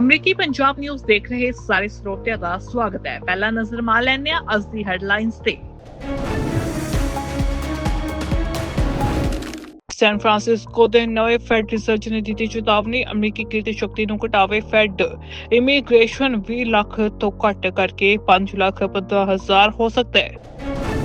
ਅਮਰੀਕੀ ਪੰਜਾਬ ਨਿਊਜ਼ ਦੇਖ ਰਹੇ ਸਾਰੇ ਸਰੋਤਿਆਂ ਦਾ ਸਵਾਗਤ ਹੈ। ਪਹਿਲਾ ਨਜ਼ਰ ਮਾਰ ਲੈਂਦੇ ਹਾਂ ਅੱਜ ਦੀ ਹੈਡਲਾਈਨਸ ਤੇ। ਸੈਨ ਫਰਾਂਸਿਸਕੋ ਦੇ ਨਵੇਂ ਫੈਡ ਰਿਸਰਚ ਨੇ ਦਿੱਤੀ ਚੇਤਾਵਨੀ, ਅਮਰੀਕੀ ਕਿਰਤੀ ਸ਼ਕਤੀ ਨੂੰ ਘਟਾਵੇ ਫੈਡ। ਇਮੀਗ੍ਰੇਸ਼ਨ 20 ਲੱਖ ਤੋਂ ਘੱਟ ਕਰਕੇ 5 ਲੱਖ 15 ਹਜ਼ਾਰ ਹੋ ਸਕਦਾ ਹੈ।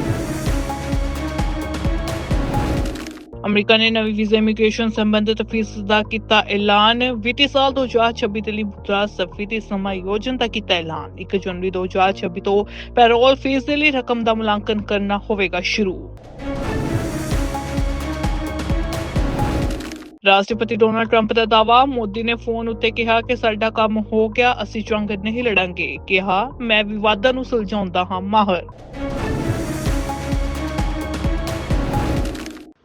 ਅਮਰੀਕਾ ਨੇ ਨਵੀਂ ਵੀਜ਼ਾ ਇਮੀਗ੍ਰੇਸ਼ਨ ਸੰਬੰਧਿਤ ਫੀਸ ਦਾ ਕੀਤਾ ਐਲਾਨ। ਵਿੱਤੀ ਸਾਲ 2026 ਦੇ ਲਈ ਮੁਦਰਾ ਸਫੀਤੀ ਸਮਾਯੋਜਨ ਦਾ ਕੀਤਾ ਐਲਾਨ। 1 ਜਨਵਰੀ 2026 ਤੋਂ ਪੈਰੋਲ ਫੀਸ ਦੇ ਲਈ ਰਕਮ ਦਾ ਮੁਲਾਂਕਣ ਕਰਨਾ ਹੋਵੇਗਾ ਸ਼ੁਰੂ। ਰਾਸ਼ਟਰਪਤੀ ਡੋਨਾਲਡ ਟਰੰਪ ਦਾ ਦਾਵਾ ਮੋਦੀ ਨੇ ਫੋਨ ਉੱਤੇ ਕਿਹਾ ਕਿ ਸਾਡਾ ਕੰਮ ਹੋ ਗਿਆ, ਅਸੀਂ ਜੰਗ ਨਹੀਂ ਲੜਾਂਗੇ। ਕਿਹਾ, ਮੈਂ ਵਿਵਾਦਾਂ ਨੂੰ ਸੁਲਝਾਉਂਦਾ ਹਾਂ, ਮਾਹਰ।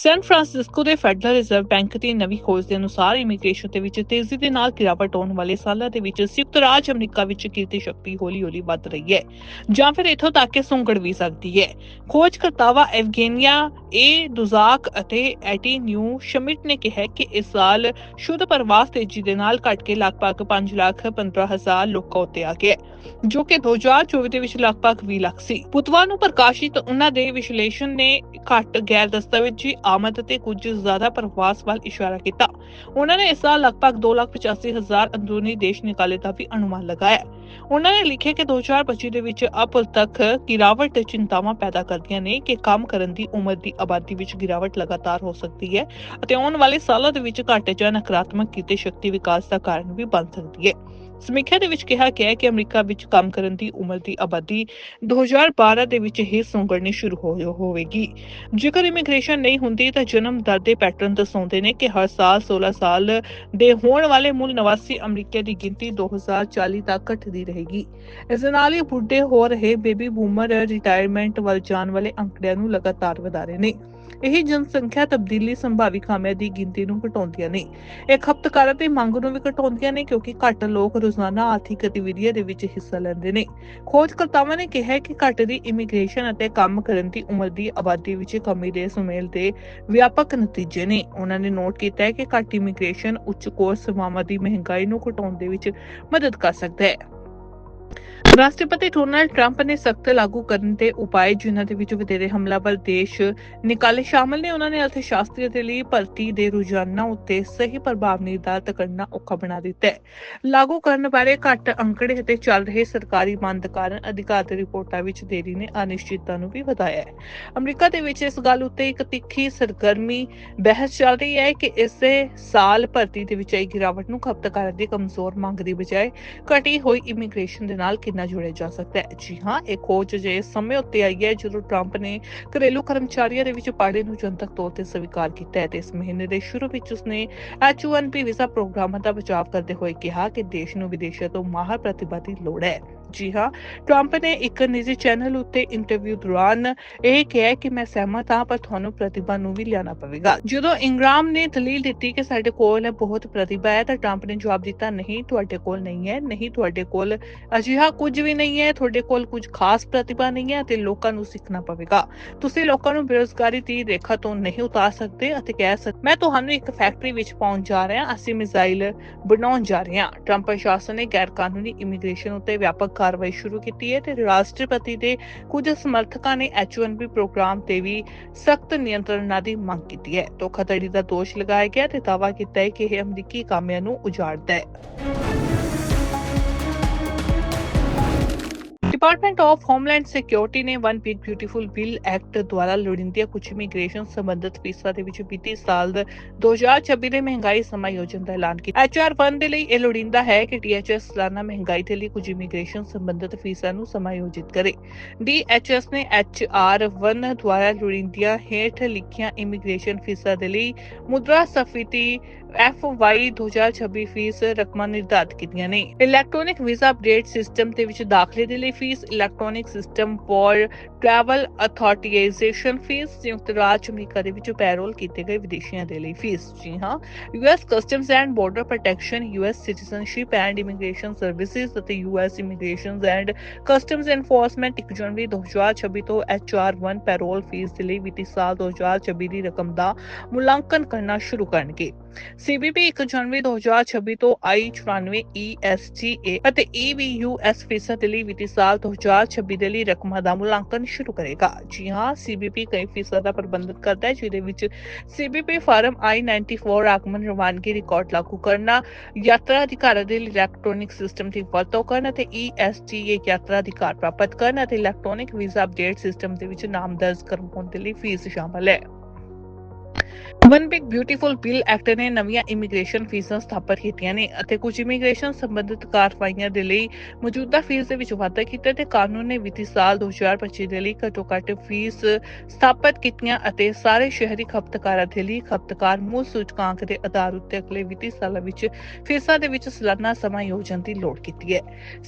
ਸੈਨ ਫਰਾਂਸਿਸਕੋ ਦੇ ਫੈਡਰਲ ਰਿਜ਼ਰਵ ਬੈਂਕ ਦੀ ਨਵੀਂ ਖੋਜ ਦੇ ਅਨੁਸਾਰ ਇਮੀਗ੍ਰੇਸ਼ਨ ਦੇ ਵਿੱਚ ਤੇਜ਼ੀ ਦੇ ਨਾਲ ਗਿਰਾਵਟ ਆਉਣ ਵਾਲੇ ਸਾਲਾਂ ਦੇ ਵਿੱਚ ਸੰਯੁਕਤ ਰਾਜ ਅਮਰੀਕਾ ਵਿੱਚ ਕਿਰਤੀ ਸ਼ਕਤੀ ਹੌਲੀ-ਹੌਲੀ ਵੱਧ ਰਹੀ ਹੈ, ਜਾਂ ਫਿਰ ਇੱਥੋਂ ਤੱਕ ਕਿ ਸੁੰਗੜ ਵੀ ਸਕਦੀ ਹੈ। ਖੋਜਕਰਤਾਵਾ ਐਵਗੇਨੀਆ, ਏ ਦੁਜ਼ਾਕ ਅਤੇ ਐਟੀ ਨਿਊ ਸ਼ਮਿਟ ਨੇ ਕਿਹਾ ਕਿ ਇਸ ਸਾਲ ਸ਼ੁੱਧ ਪ੍ਰਵਾਸ ਤੇਜ਼ੀ ਦੇ ਨਾਲ ਘਟ ਕੇ ਲਗਭਗ 5 ਲੱਖ 15 ਹਜ਼ਾਰ ਲੋਕਾਂ ਉੱਤੇ ਆ ਗਿਆ ਜੋ ਕਿ 2024 ਦੇ ਵਿੱਚ ਲਗਭਗ 20 ਲੱਖ ਸੀ। ਬੁੱਧਵਾਰ ਨੂੰ ਪ੍ਰਕਾਸ਼ਿਤ ਉਹਨਾਂ ਦੇ ਵਿਸ਼ਲੇਸ਼ਣ ਨੇ ਘੱਟ ਗੈਰ ਦਸਤਾਵੇਜ਼ੀ ਆਮਦ ਅਤੇ ਕੁਝ ਜ਼ਿਆਦਾ ਪ੍ਰਵਾਸ ਵੱਲ ਇਸ਼ਾਰਾ ਕੀਤਾ। ਉਹਨਾਂ ਨੇ ਇਸ ਸਾਲ ਲਗਭਗ 285000 ਅੰਦਰੂਨੀ ਦੇਸ਼ ਨਿਕਾਲੇ ਦਾ ਵੀ ਅਨੁਮਾਨ ਲਗਾਇਆ। ਉਹਨਾਂ ਨੇ ਲਿਖਿਆ ਕਿ 2025 ਦੇ ਵਿੱਚ ਅਪ ਤੱਕ ਗਿਰਾਵਟ ਚਿੰਤਾਵਾਂ ਪੈਦਾ ਕਰਦੀਆਂ ਨੇ ਕਿ ਕੰਮ ਕਰਨ ਦੀ ਉਮਰ ਦੀ ਆਬਾਦੀ ਵਿੱਚ ਗਿਰਾਵਟ ਲਗਾਤਾਰ ਹੋ ਸਕਦੀ ਹੈ ਅਤੇ ਆਉਣ ਵਾਲੇ ਸਾਲਾਂ ਦੇ ਵਿੱਚ ਘੱਟ ਜਾਂ ਨਕਾਰਾਤਮਕ ਕਿਤੇ ਸ਼ਕਤੀ ਵਿਕਾਸ ਦਾ ਕਾਰਨ ਵੀ ਬਣ ਸਕਦੀ ਹੈ। ਸਮੀਖਿਆ ਦੇ ਵਿੱਚ ਕਿਹਾ ਗਿਆ ਹੈ ਕਿ ਅਮਰੀਕਾ ਵਿੱਚ ਕੰਮ ਕਰਨ ਦੀ ਉਮਰ ਦੀ ਆਬਾਦੀ 2012 ਦੇ ਵਿੱਚ ਹੀ ਸੁੰਗੜਨੀ ਸ਼ੁਰੂ ਹੋ ਹੋਵੇਗੀ। ਜੇਕਰ ਇਮੀਗ੍ਰੇਸ਼ਨ ਨਹੀਂ ਹੁੰਦੀ ਤਾਂ ਜਨਮ ਦਰ ਦੇ ਪੈਟਰਨ ਦਸਾਉਂਦੇ ਨੇ ਕਿ ਹਰ ਸਾਲ 16 ਸਾਲ ਦੇ ਹੋਣ ਵਾਲੇ ਮੂਲ ਨਿਵਾਸੀ ਅਮਰੀਕਾ ਦੀ ਗਿਣਤੀ 2040 ਤੱਕ ਘਟਦੀ ਰਹੇਗੀ। ਇਸ ਨਾਲ ਹੀ ਬੁੱਢੇ ਹੋ ਰਹੇ ਬੇਬੀ ਬੂਮਰ ਰਿਟਾਇਰਮੈਂਟ ਵੱਲ ਜਾਣ ਵਾਲੇ ਅੰਕੜਿਆਂ ਨੂੰ ਲਗਾਤਾਰ ਵਧਾ ਰਹੇ ਨੇ। ਇਹ ਜਨਸੰਖਿਆ ਤਬਦੀਲੀ ਸੰਭਾਵੀ ਖਾਮਿਆਂ ਦੀ ਗਿਣਤੀ ਨੂੰ ਘਟਾਉਂਦੀਆਂ ਨੇ। ਇਹ ਖਪਤਕਾਰਾਂ ਦੀ ਮੰਗ ਨੂੰ ਵੀ ਘਟਾਉਂਦੀਆਂ ਨੇ ਕਿਉਂਕਿ ਘੱਟ ਲੋਕ ਰੋਜ਼ਾਨਾ ਆਰਥਿਕ ਗਤੀਵਿਧੀਆਂ ਦੇ ਵਿੱਚ ਹਿੱਸਾ ਲੈਂਦੇ ਨੇ। ਖੋਜਕਰਤਾਵਾਂ ਨੇ ਕਿਹਾ ਕਿ ਘੱਟ ਦੀ ਇਮੀਗ੍ਰੇਸ਼ਨ ਅਤੇ ਕੰਮ ਕਰਨ ਦੀ ਉਮਰ ਦੀ ਆਬਾਦੀ ਵਿੱਚ ਕਮੀ ਦੇ ਸੁਮੇਲ ਦੇ ਵਿਆਪਕ ਨਤੀਜੇ ਨੇ। ਉਹਨਾਂ ਨੇ ਨੋਟ ਕੀਤਾ ਹੈ ਕਿ ਘੱਟ ਇਮੀਗ੍ਰੇਸ਼ਨ ਉੱਚ ਕੋਰਸ ਸੇਵਾਵਾਂ ਦੀ ਮਹਿੰਗਾਈ ਨੂੰ ਘਟਾਉਣ ਦੇ ਵਿੱਚ ਮਦਦ ਕਰ ਸਕਦਾ ਹੈ। ਰਾਸ਼ਟਰਪਤੀ ਡੋਨਾਲਡ ਟਰੰਪ ਨੇ ਸਖਤ ਲਾਗੂ ਕਰਨ ਦੇ ਉਪਾਅ ਜਿਨ੍ਹਾਂ ਦੇ ਵਿੱਚ ਵਧੇਰੇ ਹਮਲਾਵਰ ਦੇਸ਼ ਨਿਕਾਲੇ ਸ਼ਾਮਲ ਨੇ, ਉਹਨਾਂ ਨੇ ਅਰਥਸ਼ਾਸਤਰੀ ਦੇ ਲਈ ਭਰਤੀ ਦੇ ਰੁਝਾਨਾਂ ਉੱਤੇ ਸਹੀ ਪ੍ਰਭਾਵ ਨਿਰਧਾਰਤ ਕਰਨਾ ਔਖਾ ਬਣਾ ਦਿੱਤਾ ਹੈ। ਲਾਗੂ ਕਰਨ ਬਾਰੇ ਘੱਟ ਅੰਕੜੇ ਅਤੇ ਚੱਲ ਰਹੇ ਸਰਕਾਰੀ ਬੰਦ ਕਾਰਨ ਅਧਿਕਾਰਤ ਰਿਪੋਰਟਾਂ ਵਿੱਚ ਦੇਰੀ ਨੇ ਅਨਿਸ਼ਚਿਤਤਾ ਨੂੰ ਵੀ ਵਧਾਇਆ ਹੈ। ਅਮਰੀਕਾ ਦੇ ਵਿੱਚ ਇਸ ਗੱਲ ਉੱਤੇ ਇੱਕ ਤਿੱਖੀ ਸਰਗਰਮੀ ਬਹਿਸ ਚੱਲ ਰਹੀ ਹੈ ਕਿ ਇਸੇ ਸਾਲ ਭਰਤੀ ਦੇ ਵਿੱਚ ਆਈ ਗਿਰਾਵਟ ਨੂੰ ਖਪਤਕਾਰਾਂ ਦੀ ਕਮਜ਼ੋਰ ਮੰਗ ਦੀ ਬਜਾਏ ਘਟੀ ਹੋਈ ਇਮੀਗ੍ਰੇਸ਼ਨ ਦੇ ਨਾਲ ਕਿੰਨਾ ਜੋੜਿਆ ਜਾ ਸਕਦਾ ਹੈ ਜੀ ਹਾਂ ਇਹ ਖੋਜ ਜੇ ਇਸ ਸਮੇਂ ਉੱਤੇ ਆਈ ਹੈ, ਜਦੋਂ ਟਰੰਪ ਨੇ ਘਰੇਲੂ ਕਰਮਚਾਰੀਆਂ ਦੇ ਵਿੱਚ ਪਾੜੇ ਨੂੰ ਜਨਤਕ ਤੌਰ ਤੇ ਸਵੀਕਾਰ ਕੀਤਾ ਹੈ ਤੇ ਇਸ ਮਹੀਨੇ ਦੇ ਸ਼ੁਰੂ ਵਿੱਚ ਉਸਨੇ H1B ਵੀਜ਼ਾ ਪ੍ਰੋਗਰਾਮਾਂ ਦਾ ਬਚਾਅ ਕਰਦੇ ਹੋਏ ਕਿਹਾ ਕਿ ਦੇਸ਼ ਨੂੰ ਵਿਦੇਸ਼ਾਂ ਤੋਂ ਮਾਹਰ ਪ੍ਰਤਿਭਾ ਦੀ ਲੋੜ ਹੈ। ਜੀ ਹਾਂ ਟਰੰਪ ਨੇ ਇੱਕ ਨਿੱਜੀ ਚੈਨਲ ਉੱਤੇ ਇੰਟਰਵਿਊ ਦੌਰਾਨ ਇਹ ਕਿਹਾ ਕਿ ਮੈਂ ਸਹਿਮਤ ਹਾਂ, ਪਰ ਤੁਹਾਨੂੰ ਪ੍ਰਤਿਭਾ ਨੂੰ ਵੀ ਲਿਆਣਾ ਪਵੇਗਾ। ਜਦੋਂ ਇੰਗਰਾਮ ਨੇ ਦਲੀਲ ਦਿੱਤੀ ਕਿ ਸਾਡੇ ਕੋਲ ਬਹੁਤ ਪ੍ਰਤਿਭਾ ਹੈ, ਤਾਂ ਟਰੰਪ ਨੇ ਜਵਾਬ ਦਿੱਤਾ, ਨਹੀਂ, ਤੁਹਾਡੇ ਕੋਲ ਨਹੀਂ ਹੈ। ਨਹੀਂ, ਤੁਹਾਡੇ ਕੋਲ ਅਜਿਹਾ ਕੁਝ ਵੀ ਨਹੀਂ ਹੈ। ਤੁਹਾਡੇ ਕੋਲ ਕੁਝ ਖਾਸ ਪ੍ਰਤਿਭਾ ਨਹੀਂ ਹੈ ਤੇ ਲੋਕਾਂ ਨੂੰ ਸਿੱਖਣਾ ਪਵੇਗਾ। ਤੁਸੀਂ ਲੋਕਾਂ ਨੂੰ ਬੇਰੋਜ਼ਗਾਰੀ ਦੀ ਰੇਖਾ ਤੋਂ ਨਹੀਂ ਉਤਾਰ ਸਕਦੇ ਅਤੇ ਕਹਿ ਸਕਦੇ ਮੈਂ ਤੁਹਾਨੂੰ ਇੱਕ ਫੈਕਟਰੀ ਵਿੱਚ ਪਾਉਣ ਜਾ ਰਿਹਾ, ਅਸੀਂ ਮਿਜ਼ਾਈਲ ਬਣਾਉਣ ਜਾ ਰਹੇ ਹਾਂ। ਟਰੰਪ ਪ੍ਰਸ਼ਾਸਨ ਨੇ ਗੈਰ ਕਾਨੂੰਨੀ ਇਮੀਗ੍ਰੇਸ਼ਨ ਉੱਤੇ ਵਿਆਪਕ ਕਾਰਵਾਈ ਸ਼ੁਰੂ ਕੀਤੀ ਹੈ ਤੇ ਰਾਸ਼ਟਰਪਤੀ ਦੇ ਕੁਝ ਸਮਰਥਕਾਂ ਨੇ H1B ਪ੍ਰੋਗਰਾਮ ਤੇ ਵੀ ਸਖਤ ਨਿਯੰਤਰਨਾਂ ਦੀ ਮੰਗ ਕੀਤੀ ਹੈ। ਧੋਖਾਧੜੀ ਦਾ ਦੋਸ਼ ਲਗਾਇਆ ਗਿਆ ਤੇ ਦਾਅਵਾ ਕੀਤਾ ਹੈ ਕਿ ਇਹ ਅਮਰੀਕੀ ਕਾਮਿਆਂ ਨੂੰ ਉਜਾੜਦਾ ਹੈ। ਡਿਪਾਰਟਮੈਂਟ ਆਫ ਹੋਮਲੈਂਡ ਸਿਕਿਉਰਿਟੀ ਨੇ one big beautiful bill act ਦੁਆਰਾ ਲੋੜੀਂਦੀਆਂ ਕੁਝ ਇਮੀਗ੍ਰੇਸ਼ਨ ਸੰਬੰਧਿਤ ਫੀਸਾਂ ਦੇ ਵਿੱਚ ਬੀਤੀ ਸਾਲ ਦਾ 2026 ਦੇ ਮਹਿੰਗਾਈ ਸਮਾਯੋਜਨ ਦਾ ਐਲਾਨ ਕੀਤਾ। HR1 ਦੇ ਲਈ ਇਹ ਲੋੜੀਂਦਾ ਹੈ ਕਿ DHS ਸਾਲਾਨਾ ਮਹਿੰਗਾਈ ਦੇ ਲਈ ਕੁਝ ਇਮੀਗ੍ਰੇਸ਼ਨ ਸੰਬੰਧਿਤ ਫੀਸਾਂ ਨੂੰ ਸਮਾਯੋਜਿਤ ਕਰੇ। DHS ਨੇ HR1 ਦੁਆਰਾ ਲੋੜੀਂਦੀਆਂ ਹੇਠ ਲਿਖੀਆਂ ਇਮੀਗ੍ਰੇਸ਼ਨ ਫੀਸਾਂ ਦੇ ਲਈ ਮੁਦਰਾ ਸਫੀਤੀ FY 2026 ਫੀਸ ਰਕਮਾਂ ਨਿਰਧਾਰਿਤ ਕੀਤੀਆਂ ਨੇ। ਇਲੈਕਟ੍ਰੋਨਿਕ ਵੀਜ਼ਾ ਅਪਡੇਟ ਸਿਸਟਮ ਦੇ ਵਿੱਚ ਦਾਖਲੇ ਦੇ ਲਈ fee electronic system for travel authorization fee ਸੰਯੁਕਤ ਰਾਜ ਅਮਰੀਕਾ ਦੇ ਵਿੱਚ ਪੈਰੋਲ ਕੀਤੇ ਗਏ ਵਿਦੇਸ਼ੀਆਂ ਦੇ ਲਈ ਫੀਸ। ਜੀ ਹਾਂ US customs and border protection US citizenship and immigration services ਅਤੇ US immigration and customs enforcement 1 ਜਨਵਰੀ 2026 ਤੋਂ HR1 ਪੈਰੋਲ ਫੀਸ ਦੇ ਲਈ ਵਿੱਤੀ ਸਾਲ 2026 ਦੀ ਰਕਮ ਦਾ ਮੁਲਾਂਕਣ ਕਰਨਾ ਸ਼ੁਰੂ ਕਰਨਗੇ। CBP 1 ਜਨਵਰੀ 2026 ਤੋਂ I94 ESTA ਅਤੇ E EVUS ਲਈ ਵਿੱਤੀ ਸਾਲ 2026 ਦੇ ਲਈ ਰਕਮਾਂ ਦਾ ਮੁਲਾਂਕਣ ਸ਼ੁਰੂ ਕਰੇਗਾ। ਜੀ ਹਾਂ CBP ਕਈ ਫੀਸਾਂ ਦਾ ਪ੍ਰਬੰਧਨ ਕਰਦਾ ਹੈ, ਜਿਹਦੇ ਵਿੱਚ CBP ਫਾਰਮ I94 ਆਗਮਨ ਰਵਾਨਗੀ ਰਿਕਾਰਡ ਲਾਗੂ ਕਰਨਾ, ਯਾਤਰਾ ਅਧਿਕਾਰਾਂ ਦੇ ਲਈ ਇਲੈਕਟ੍ਰੋਨਿਕ ਸਿਸਟਮ ਦੀ ਵਰਤੋਂ ਕਰਨ ਅਤੇ ESTA ਯਾਤਰਾ ਅਧਿਕਾਰ ਪ੍ਰਾਪਤ ਕਰਨ ਅਤੇ ਇਲੈਕਟ੍ਰੋਨਿਕ ਵੀਜ਼ਾ ਅਪਡੇਟ ਸਿਸਟਮ ਦੇ ਵਿੱਚ ਨਾਮ ਦਰਜ ਕਰਵਾਉਣ ਦੇ ਲਈ ਫੀਸ ਸ਼ਾਮਲ ਹੈ। One big beautiful bill act ਨੇ ਨਵੀਆਂ ਇਮੀਗ੍ਰੇਸ਼ਨ ਫੀਸਾਂ ਸਥਾਪਿਤ ਕੀਤੀਆਂ ਨੇ ਅਤੇ ਕੁਝ ਇਮੀਗ੍ਰੇਸ਼ਨ ਸੰਬੰਧਿਤ ਕਾਰਵਾਈਆਂ ਦੇ ਲਈ ਮੌਜੂਦਾ ਫੀਸ ਦੇ ਵਿੱਚ ਵਾਧਾ ਕੀਤਾ ਤੇ ਕਾਨੂੰਨ ਨੇ ਵਿੱਤੀ ਸਾਲ 2025 ਦੇ ਲਈ ਘੱਟੋ ਘੱਟ ਫੀਸ ਸਥਾਪਿਤ ਕੀਤੀਆਂ ਅਤੇ ਸਾਰੇ ਸ਼ਹਿਰੀ ਖਪਤਕਾਰਾਂ ਦੇ ਲਈ ਖਪਤਕਾਰ ਮੂਲ ਸੂਚਕਾਂਕ ਦੇ ਆਧਾਰ ਉੱਤੇ ਅਗਲੇ ਵਿੱਤੀ ਸਾਲਾਂ ਵਿੱਚ ਫੀਸਾਂ ਦੇ ਵਿੱਚ ਸਾਲਾਨਾ ਸਮਾਯੋਜਨ ਦੀ ਲੋੜ ਕੀਤੀ ਹੈ।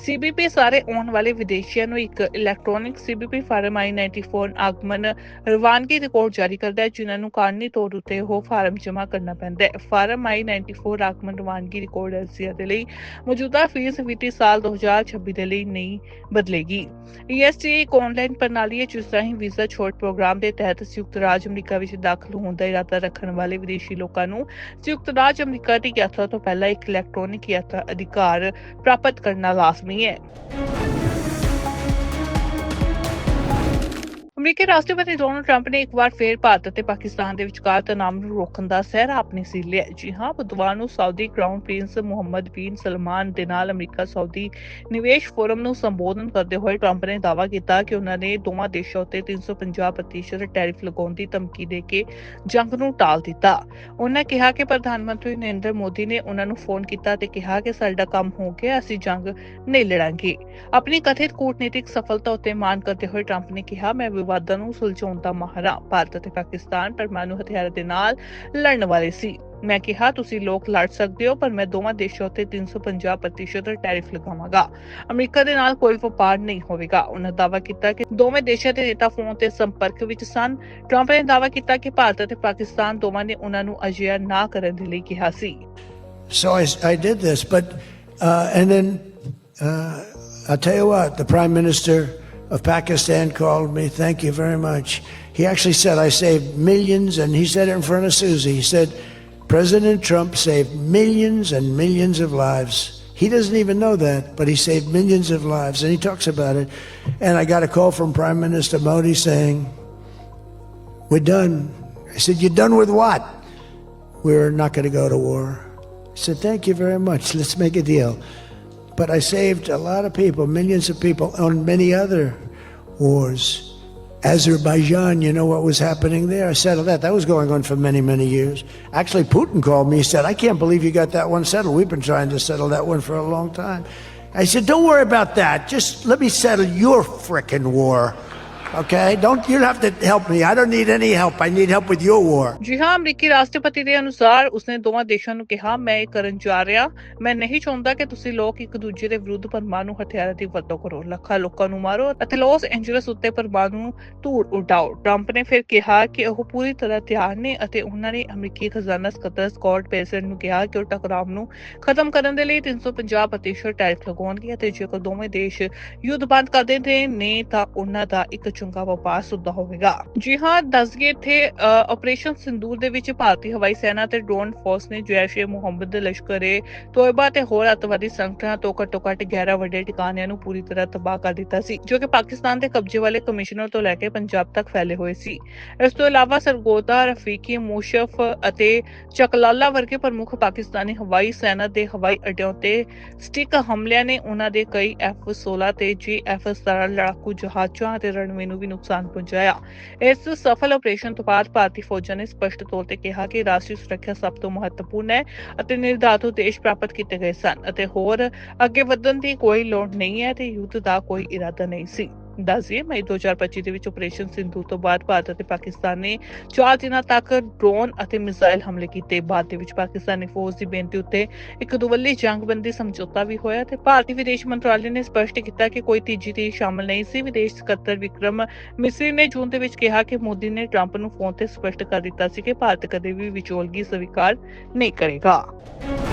CBP ਸਾਰੇ ਆਉਣ ਵਾਲੇ ਵਿਦੇਸ਼ੀਆਂ ਨੂੰ ਇੱਕ ਇਲੈਕਟ੍ਰੋਨਿਕ CBP ਫਾਰਮ I94 ਆਗਮਨ ਰਵਾਨਗੀ ਰਿਪੋਰਟ ਜਾਰੀ ਕਰਦਾ ਹੈ, ਜਿਨ੍ਹਾਂ ਨੂੰ ਕਾਨੂੰਨੀ ਤੌਰ ਉੱਤੇ ਉਹ ਫਾਰਮ ਜਮ੍ਹਾਂ ਕਰਨਾ ਪੈਂਦਾ ਹੈ। ਫਾਰਮ I94 ਆਗਮਨ ਰਵਾਨਗੀ ਰਿਕਾਰਡ ਐਲਸੀਆ ਦੇ ਲਈ ਮੌਜੂਦਾ ਫੀਸ ਵਿੱਤੀ ਸਾਲ 2026 ਦੇ ਲਈ ਨਹੀਂ ਬਦਲੇਗੀ। ESTA ਇੱਕ ਆਨਲਾਈਨ ਪ੍ਰਣਾਲੀ ਹੈ, ਜਿਸ ਰਾਹੀਂ ਵੀਜ਼ਾ ਛੋਟ ਪ੍ਰੋਗਰਾਮ ਦੇ ਤਹਿਤ ਸੰਯੁਕਤ ਰਾਜ ਅਮਰੀਕਾ ਵਿੱਚ ਦਾਖਲ ਹੋਣ ਦਾ ਇਰਾਦਾ ਰੱਖਣ ਵਾਲੇ ਵਿਦੇਸ਼ੀ ਲੋਕਾਂ ਨੂੰ ਸੰਯੁਕਤ ਰਾਜ ਅਮਰੀਕਾ ਦੀ ਯਾਤਰਾ ਤੋਂ ਪਹਿਲਾਂ ਇੱਕ ਇਲੈਕਟ੍ਰੋਨਿਕ ਯਾਤਰਾ ਅਧਿਕਾਰ ਪ੍ਰਾਪਤ ਕਰਨਾ ਲਾਜ਼ਮੀ ਹੈ। ਅਮਰੀਕੀ ਰਾਸ਼ਟਰਪਤੀ ਡੋਨਲਡ ਟਰੰਪ ਨੇ ਇੱਕ ਵਾਰ ਫੇਰ ਭਾਰਤ ਅਤੇ ਪਾਕਿਸਤਾਨ ਦੇ ਵਿਚਕਾਰ ਤਣਾਅ ਨੂੰ ਰੋਕਣ ਦਾ ਸਹਿਰਾ ਆਪਣੇ ਸਿਰ ਲਿਆ ਜੀ ਹਾਂ, ਬੁੱਧਵਾਰ ਨੂੰ ਸਾਊਦੀ ਕਰਾਊਨ ਪ੍ਰਿੰਸ ਮੁਹੰਮਦ ਬਿਨ ਸਲਮਾਨ ਦੇ ਨਾਲ ਅਮਰੀਕਾ ਸਾਊਦੀ ਨਿਵੇਸ਼ ਫੋਰਮ ਨੂੰ ਸੰਬੋਧਨ ਕਰਦੇ ਹੋਏ ਟਰੰਪ ਨੇ ਦਾਅਵਾ ਕੀਤਾ ਕਿ ਉਹਨਾਂ ਨੇ ਦੋਵਾਂ ਦੇਸ਼ਾਂ ਉੱਤੇ 350% ਟੈਰਿਫ ਲਗਾਉਣ ਦੀ ਧਮਕੀ ਦੇ ਕੇ ਜੰਗ ਨੂੰ ਟਾਲ ਦਿੱਤਾ। ਉਹਨਾਂ ਕਿਹਾ ਕਿ ਪ੍ਰਧਾਨ ਮੰਤਰੀ ਨਰਿੰਦਰ ਮੋਦੀ ਨੇ ਉਹਨਾਂ ਨੂੰ ਫੋਨ ਕੀਤਾ ਤੇ ਕਿਹਾ ਕਿ ਸਾਡਾ ਕੰਮ ਹੋ ਗਿਆ, ਅਸੀਂ ਜੰਗ ਨਹੀਂ ਲੜਾਂਗੇ। ਆਪਣੀ ਕਥਿਤ ਕੂਟਨੀਤਿਕ ਸਫਲਤਾ ਉੱਤੇ ਮਾਣ ਕਰਦੇ ਹੋਏ ਟਰੰਪ ਨੇ ਕਿਹਾ, ਮੈਂ ਵਿਵਾਦਾਂ ਨੂੰ ਸੁਲਝਾਉਣ ਦਾ ਮਾਹਰ ਭਾਰਤ ਅਤੇ ਪਾਕਿਸਤਾਨ ਪਰਮਾਣੂ ਹਥਿਆਰਾਂ ਦੇ ਨਾਲ ਲੜਨ ਵਾਲੇ ਸੀ। ਮੈਂ ਕਿਹਾ ਤੁਸੀਂ ਲੋਕ ਲੜ ਸਕਦੇ ਹੋ ਪਰ ਮੈਂ ਦੋਵਾਂ ਦੇਸ਼ਾਂ ਉੱਤੇ 350% ਟੈਰਿਫ ਲਗਾਵਾਂਗਾ। ਅਮਰੀਕਾ ਦੇ ਨਾਲ ਕੋਈ ਵਪਾਰ ਨਹੀਂ ਹੋਵੇਗਾ। ਉਹਨਾਂ ਦਾਅਵਾ ਕੀਤਾ ਕਿ ਦੋਵੇਂ ਦੇਸ਼ਾਂ ਦੇ ਨੇਤਾ ਫੋਨ ਤੇ ਸੰਪਰਕ ਵਿੱਚ ਸਨ। ਟਰੰਪ ਨੇ ਦਾਅਵਾ ਕੀਤਾ ਕਿ ਭਾਰਤ ਅਤੇ ਪਾਕਿਸਤਾਨ ਦੋਵਾਂ ਨੇ ਉਹਨਾਂ ਨੂੰ ਅਜਿਹਾ ਨਾ ਕਰਨ ਦੇ ਲਈ ਕਿਹਾ ਸੀ। So I, I did this, but uh, and then uh, I'll tell you what, the Prime Minister of Pakistan called me. Thank you very much. He actually said I saved millions, and he said it in front of Susie. He said President Trump saved millions and millions of lives. He doesn't even know that, but he saved millions of lives, and he talks about it. And I got a call from Prime Minister Modi saying, "We're done." I said, "You're done with what?" We're not going to go to war. He said, Thank you very much. Let's make a deal. But I saved a lot of people, millions of people, on many other wars. Azerbaijan, you know what was happening there? I settled that. That was going on for many, many years. Actually, Putin called me. He said, I can't believe you got that one settled. We've been trying to settle that one for a long time. I said, Don't worry about that. Just let me settle your frickin' war. Okay? Don't, you have to help me. I don't need any help. I need help with your war. ਜੀ ਹਾਂ, ਅਮਰੀਕੀ ਰਾਸ਼ਟਰਪਤੀ ਦੇ ਅਨੁਸਾਰ ਉਸਨੇ ਦੋਵਾਂ ਦੇਸ਼ਾਂ ਨੂੰ ਕਿਹਾ, ਮੈਂ ਇਹ ਕਰਨ ਜਾ ਰਿਹਾ ਮੈਂ ਨਹੀਂ ਚਾਹੁੰਦਾ ਕਿ ਤੁਸੀਂ ਲੋਕ ਇੱਕ ਦੂਜੇ ਦੇ ਵਿਰੁੱਧ ਪਰਮਾਣੂ ਹਥਿਆਰਾਂ ਦੀ ਵਰਤੋਂ ਕਰੋ ਲੱਖਾਂ ਲੋਕਾਂ ਨੂੰ ਮਾਰੋ ਅਤੇ ਲਾਸ ਐਂਜਲਸ ਉੱਤੇ ਪਰਮਾਣੂ ਧੂੜ ਉਡਾਓ ਟਰੰਪ ਨੇ ਫਿਰ ਕਿਹਾ ਕਿ ਉਹ ਪੂਰੀ ਤਰ੍ਹਾਂ ਤਿਆਰ ਨੇ ਅਤੇ ਉਹਨਾਂ ਨੇ ਅਮਰੀਕੀ ਖਜ਼ਾਨਾ ਸਕੱਤਰ ਸਕਾਟ ਪੇਸਰ ਨੂੰ ਕਿਹਾ ਕਿ ਉਹ ਟਕਰਾਅ ਨੂੰ ਖਤਮ ਕਰਨ ਦੇ ਲਈ 350% ਟੈਰਿਫ ਲਗਾਉਣਗੇ ਅਤੇ ਜੇਕਰ ਦੋਵੇਂ ਦੇਸ਼ ਯੁੱਧ ਬੰਦ ਕਰ ਦਿੰਦੇ ਨੇ ਤਾਂ ਉਹਨਾਂ ਦਾ ਇੱਕ ਚੰਗਾ ਵਪਾਰ ਸੁੱਧਾ ਹੋਵੇਗਾ। ਜੀ ਹਾਂ ਦੱਸਗੇ ਇੱਥੇ ਆਪਰੇਸ਼ਨ ਸਿੰਦੂਰ ਦੇ ਵਿੱਚ ਭਾਰਤੀ ਹਵਾਈ ਸੈਨਾ ਤੇ ਡਰੋਨ ਫੋਰਸ ਨੇ ਜੈਸ਼-ਏ ਮੁਹੰਮਦ ਲਸ਼ਕਰ-ਏ ਤੋਇਬਾ ਤੇ ਹੋਰ ਅੱਤਵਾਦੀ ਸੰਗਠਨਾਂ ਤੋਂ ਘੱਟੋ ਘੱਟ 11 ਵੱਡੇ ਟਿਕਾਣਿਆਂ ਨੂੰ ਪੂਰੀ ਤਰ੍ਹਾਂ ਤਬਾਹ ਕਰ ਦਿੱਤਾ ਸੀ, ਜੋ ਕਿ ਪਾਕਿਸਤਾਨ ਦੇ ਕਬਜ਼ੇ ਵਾਲੇ ਕਮਿਸ਼ਨਰ ਤੋਂ ਲੈ ਕੇ ਪੰਜਾਬ ਤੱਕ ਫੈਲੇ ਹੋਏ ਸੀ। ਇਸ ਤੋਂ ਇਲਾਵਾ ਸਰਗੋਦਾ, ਰਫੀਕੀ ਮੁਸ਼ਫ ਅਤੇ ਚਕਲਾਲਾ ਵਰਗੇ ਪ੍ਰਮੁੱਖ ਪਾਕਿਸਤਾਨੀ ਹਵਾਈ ਸੈਨਾ ਦੇ ਹਵਾਈ ਅੱਡਿਆਂ ਤੇ ਸਟਿਕ ਹਮਲਿਆਂ ਨੇ ਉਹਨਾਂ ਦੇ ਕਈ F-16 ਤੇ J-F-17 ਲੜਾਕੂ ਜਹਾਜ਼ਾਂ ਅਤੇ ਰਣਵੀਨ ਨੂੰ ਵੀ ਨੁਕਸਾਨ ਪਹੁੰਚਾਇਆ। ਇਸ ਸਫਲ ਆਪਰੇਸ਼ਨ ਤੋਂ ਬਾਅਦ ਭਾਰਤੀ ਫੌਜਾਂ ਨੇ ਸਪਸ਼ਟ ਤੌਰ ਤੇ ਕਿਹਾ ਕਿ ਰਾਸ਼ਟਰੀ ਸੁਰੱਖਿਆ ਸਭ ਤੋਂ ਮਹੱਤਵਪੂਰਨ ਹੈ ਅਤੇ ਨਿਰਧਾਰਤ ਉਦੇਸ਼ ਪ੍ਰਾਪਤ ਕੀਤੇ ਗਏ ਸਨ ਅਤੇ ਹੋਰ ਅੱਗੇ ਵਧਣ ਦੀ ਕੋਈ ਲੋੜ ਨਹੀਂ ਹੈ ਤੇ ਯੁੱਧ ਦਾ ਕੋਈ ਇਰਾਦਾ ਨਹੀਂ ਸੀ। ਦੱਸਿਏ ਮਈ 2025 ਦੇ ਵਿੱਚ ਆਪਰੇਸ਼ਨ ਸਿੰਧੂ ਤੋਂ ਬਾਅਦ ਭਾਰਤ ਅਤੇ ਪਾਕਿਸਤਾਨ ਨੇ ਚਾਰ ਦਿਨਾਂ ਤੱਕ ਡਰੋਨ ਅਤੇ ਮਿਜ਼ਾਈਲ ਹਮਲੇ ਕੀਤੇ। ਬਾਅਦ ਦੇ ਵਿੱਚ ਪਾਕਿਸਤਾਨੀ ਫੌਜ ਦੀ ਬੇਨਤੀ ਉੱਤੇ ਇੱਕ ਦੁਵੱਲੀ ਜੰਗਬੰਦੀ ਸਮਝੌਤਾ ਵੀ ਹੋਇਆ ਤੇ ਭਾਰਤੀ ਵਿਦੇਸ਼ ਮੰਤਰਾਲੇ ਨੇ ਸਪਸ਼ਟ ਕੀਤਾ ਕਿ ਕੋਈ ਤੀਜੀ ਧਿਰ ਸ਼ਾਮਲ ਨਹੀਂ ਸੀ। ਵਿਦੇਸ਼ ਸਕੱਤਰ ਵਿਕਰਮ ਮਿਸਰੀ ਨੇ ਜੂਨ ਦੇ ਵਿੱਚ ਕਿਹਾ ਕਿ ਮੋਦੀ ਨੇ ਟਰੰਪ ਨੂੰ ਫੋਨ ਤੇ ਸਪਸ਼ਟ ਕਰ ਦਿੱਤਾ ਸੀ ਕਿ ਭਾਰਤ ਕਦੇ ਵੀ ਵਿਚੋਲਗੀ ਸਵੀਕਾਰ ਨਹੀਂ ਕਰੇਗਾ।